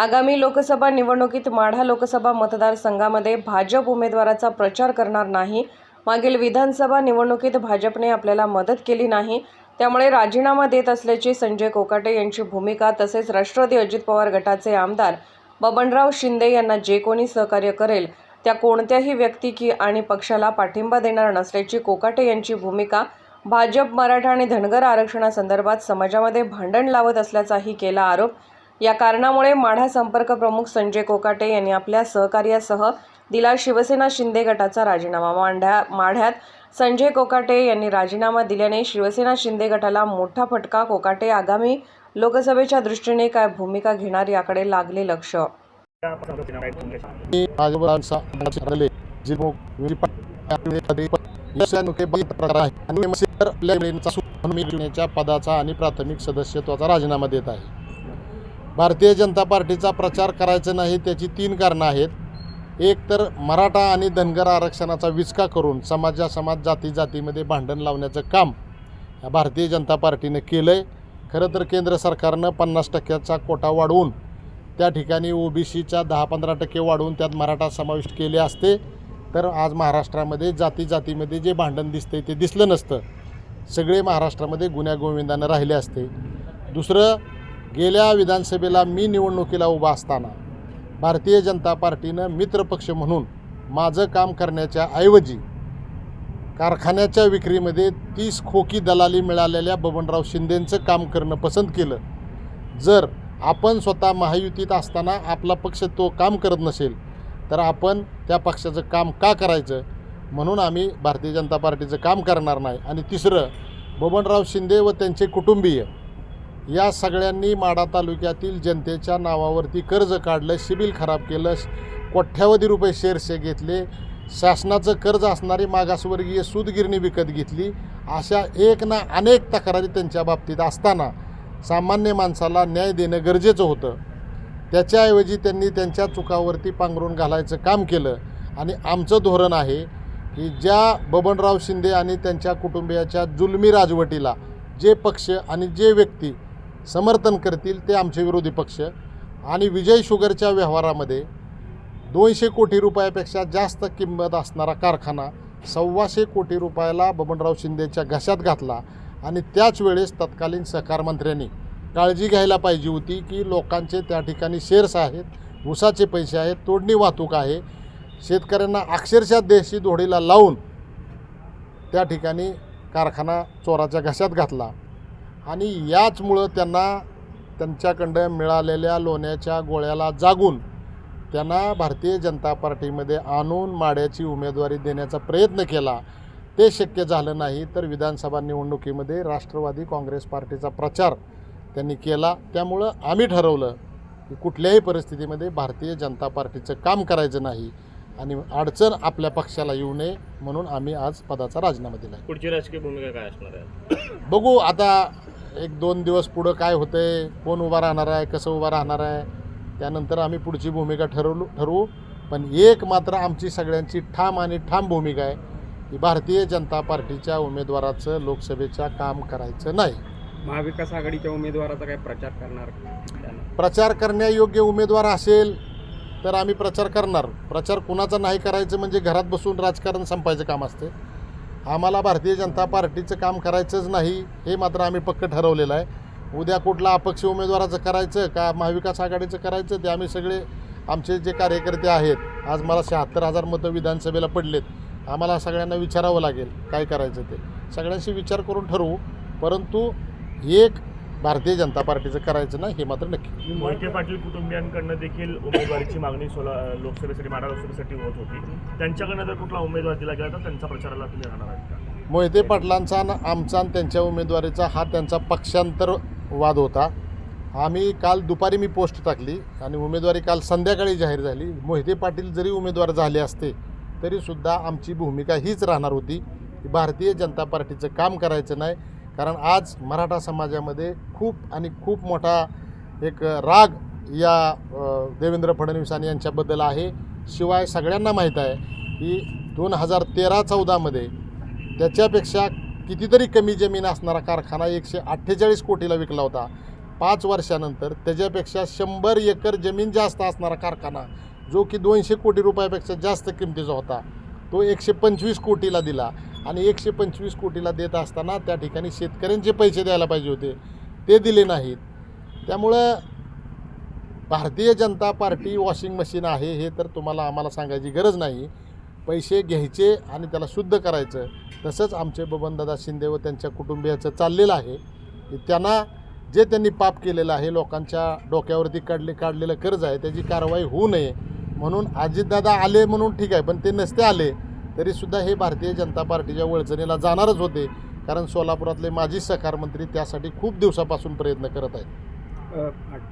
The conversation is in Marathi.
आगामी लोकसभा निवडणुकीत माढा लोकसभा मतदारसंघामध्ये भाजप उमेदवाराचा प्रचार करणार नाही. मागील विधानसभा निवडणुकीत भाजपने आपल्याला मदत केली नाही. त्यामुळे राजीनामा देत असल्याची संजय कोकाटे यांची भूमिका तसेच राष्ट्रवादी अजित पवार गटाचे आमदार बबनराव शिंदे यांना जे कोणी सहकार्य करेल त्या कोणत्याही व्यक्ती की आणि पक्षाला पाठिंबा देणार नसल्याची कोकाटे यांची भूमिका भाजप मराठा आणि धनगर आरक्षणासंदर्भात समाजामध्ये भांडण लावत असल्याचाही केला आरोप या कारणामुळे माढा संपर्क प्रमुख संजय कोकाटे यांनी आपल्या सहकार्यासह दिला शिवसेना शिंदे गटाचा राजीनामा. मांढ्या माढ्यात संजय कोकाटे यांनी राजीनामा दिल्याने शिवसेना शिंदे गटाला मोठा फटका. कोकाटे आगामी लोकसभेच्या दृष्टीने काय भूमिका घेणार याकडे लागले लक्ष. पदाचा आणि प्राथमिक सदस्यत्वाचा राजीनामा देत आहे. भारतीय जनता पार्टीचा प्रचार करायचा नाही त्याची तीन कारणं आहेत. एक तर मराठा आणि धनगर आरक्षणाचा विचका करून समाजा समाज जाती जातीमध्ये भांडण लावण्याचं काम या भारतीय जनता पार्टीनं केलं आहे खरं तर केंद्र सरकारनं पन्नास टक्क्याचा कोटा वाढवून त्या ठिकाणी ओबीसीच्या दहा पंधरा टक्के वाढवून त्यात मराठा समाविष्ट केले असते. तर आज महाराष्ट्रामध्ये जाती जातीमध्ये जे भांडण दिसते ते दिसलं नसतं. सगळे महाराष्ट्रामध्ये गुन्ह्यागोविंदानं राहिले असते. दुसरं गेल्या विधानसभेला मी निवडणुकीला उभा असताना भारतीय जनता पार्टीनं मित्रपक्ष म्हणून माझं काम करण्याच्या ऐवजी कारखान्याच्या विक्रीमध्ये तीस खोकी दलाली मिळालेल्या बबनराव शिंदेंचं काम करणं पसंत केलं. जर आपण स्वतः महायुतीत असताना आपला पक्ष तो काम करत नसेल तर आपण त्या पक्षाचं काम का करायचं? म्हणून आम्ही भारतीय जनता पार्टीचं काम करणार नाही. आणि तिसरं बबनराव शिंदे व त्यांचे कुटुंबीय या सगळ्यांनी माडा तालुक्यातील जनतेच्या नावावरती कर्ज काढलं सिबिल खराब केलं कोट्यावधी रुपये शेअर्सचे घेतले शासनाचं कर्ज असणारी मागासवर्गीय सूदगिरणी विकत घेतली अशा एक ना अनेक तक्रारी त्यांच्या बाबतीत असताना सामान्य माणसाला न्याय देणं गरजेचं होतं. त्याच्याऐवजी त्यांनी त्यांच्या चुकावरती पांघरून घालायचं काम केलं. आणि आमचं धोरण आहे की ज्या बबनराव शिंदे आणि त्यांच्या कुटुंबियाच्या जुलमी राजवटीला जे पक्ष आणि जे व्यक्ती समर्थन करतील ते आमचे विरोधी पक्ष. आणि विजय शुगरच्या व्यवहारामध्ये दोनशे कोटी रुपयापेक्षा जास्त किंमत असणारा कारखाना सव्वाशे कोटी रुपयाला बबनराव शिंदेच्या घशात घातला आणि त्याच वेळेस तत्कालीन सहकार मंत्र्यांनी काळजी घ्यायला पाहिजे होती की लोकांचे त्या ठिकाणी शेअर्स आहेत ऊसाचे पैसे आहेत तोडणी वाहतूक आहे. शेतकऱ्यांना अक्षरशः देशी धोडीला लावून त्या ठिकाणी कारखाना चोराच्या घशात घातला. आणि याचमुळं त्यांना त्यांच्याकडं मिळालेल्या लोण्याच्या गोळ्याला जागून त्यांना भारतीय जनता पार्टीमध्ये आणून माड्याची उमेदवारी देण्याचा प्रयत्न केला. ते शक्य झालं नाही तर विधानसभा निवडणुकीमध्ये राष्ट्रवादी काँग्रेस पार्टीचा प्रचार त्यांनी केला. त्यामुळं आम्ही ठरवलं की कुठल्याही परिस्थितीमध्ये भारतीय जनता पार्टीचं काम करायचं नाही आणि अडचण आपल्या पक्षाला येऊ नये म्हणून आम्ही आज पदाचा राजीनामा दिला पुढची राजकीय भूमिका काय असणार आहे? बघू आता एक दोन दिवस पुढं काय होतंय कोण उभा राहणार आहे कसं उभा राहणार आहे त्यानंतर आम्ही पुढची भूमिका ठरवू ठरवू. पण एक मात्र आमची सगळ्यांची ठाम आणि ठाम भूमिका आहे की भारतीय जनता पार्टीच्या उमेदवाराचं लोकसभेच्या काम करायचं नाही. महाविकास आघाडीच्या उमेदवाराचा काय प्रचार करणार? प्रचार करण्यायोग्य उमेदवार असेल तर आम्ही प्रचार करणार. प्रचार कुणाचा नाही करायचं म्हणजे घरात बसून राजकारण संपायचं काम असते. आम्हाला भारतीय जनता पार्टीचं काम करायचंच नाही हे मात्र आम्ही पक्क ठरवलेलं आहे. उद्या कुठला अपक्ष उमेदवाराचं करायचं का महाविकास आघाडीचं करायचं ते आम्ही सगळे आमचे जे कार्यकर्ते आहेत आज मला शहात्तर हजार मतं विधानसभेला पडलेत. आम्हाला सगळ्यांना विचारावं लागेल काय करायचं ते. सगळ्यांशी विचार करून ठरवू परंतु एक भारतीय जनता पार्टीचं करायचं नाही हे मात्र नक्की. मोहिते पाटील कुटुंबियांकडनं देखील उमेदवारीची मागणी सोला लोकसभेसाठी माडा लोकसभेसाठी होत होती. त्यांच्याकडनं जर कुठला उमेदवार दिला गेला तर त्यांच्या प्रचाराला तुम्ही राहणार आहेत का? मोहिते पाटलांचा आणि आमचा आणि त्यांच्या उमेदवारीचा हा त्यांचा पक्षांतर वाद होता. आम्ही काल दुपारी मी पोस्ट टाकली आणि उमेदवारी काल संध्याकाळी जाहीर झाली. मोहिते पाटील जरी उमेदवार झाले असते तरीसुद्धा आमची भूमिका हीच राहणार होती की भारतीय जनता पार्टीचं काम करायचं नाही. कारण आज मराठा समाजामध्ये खूप आणि खूप मोठा एक राग या देवेंद्र देवेंद्र आणि यांच्याबद्दल आहे. शिवाय सगळ्यांना माहीत आहे की दोन हजार तेरा चौदामध्ये त्याच्यापेक्षा कितीतरी कमी जमीन असणारा कारखाना एकशे अठ्ठेचाळीस कोटीला विकला होता. पाच वर्षानंतर त्याच्यापेक्षा शंभर एकर जमीन जास्त असणारा कारखाना जो की दोनशे कोटी रुपयापेक्षा जास्त किमतीचा होता तो एकशे पंचवीस कोटीला दिला. आणि एकशे पंचवीस कोटीला देत असताना त्या ठिकाणी शेतकऱ्यांचे पैसे द्यायला पाहिजे होते. ते दिले नाहीत. त्यामुळं Bharatiya Janata party washing machine आहे हे तर तुम्हाला आम्हाला सांगायची गरज नाही. पैसे घ्यायचे आणि त्याला शुद्ध करायचं. तसंच आमचे बबनदादा शिंदे व त्यांच्या कुटुंबियाचं चाललेलं आहे. त्यांना जे त्यांनी पाप केलेलं आहे लोकांच्या डोक्यावरती काढले काढलेलं कर्ज आहे त्याची कारवाई होऊ नये. म्हणून अजितदादा आले म्हणून ठीक आहे पण ते नसते आले. तरीसुद्धा हे भारतीय जनता पार्टीच्या वळचणीला जाणारच होते. कारण सोलापुरातले माजी सहकार मंत्री त्यासाठी खूप दिवसापासून प्रयत्न करत आहेत.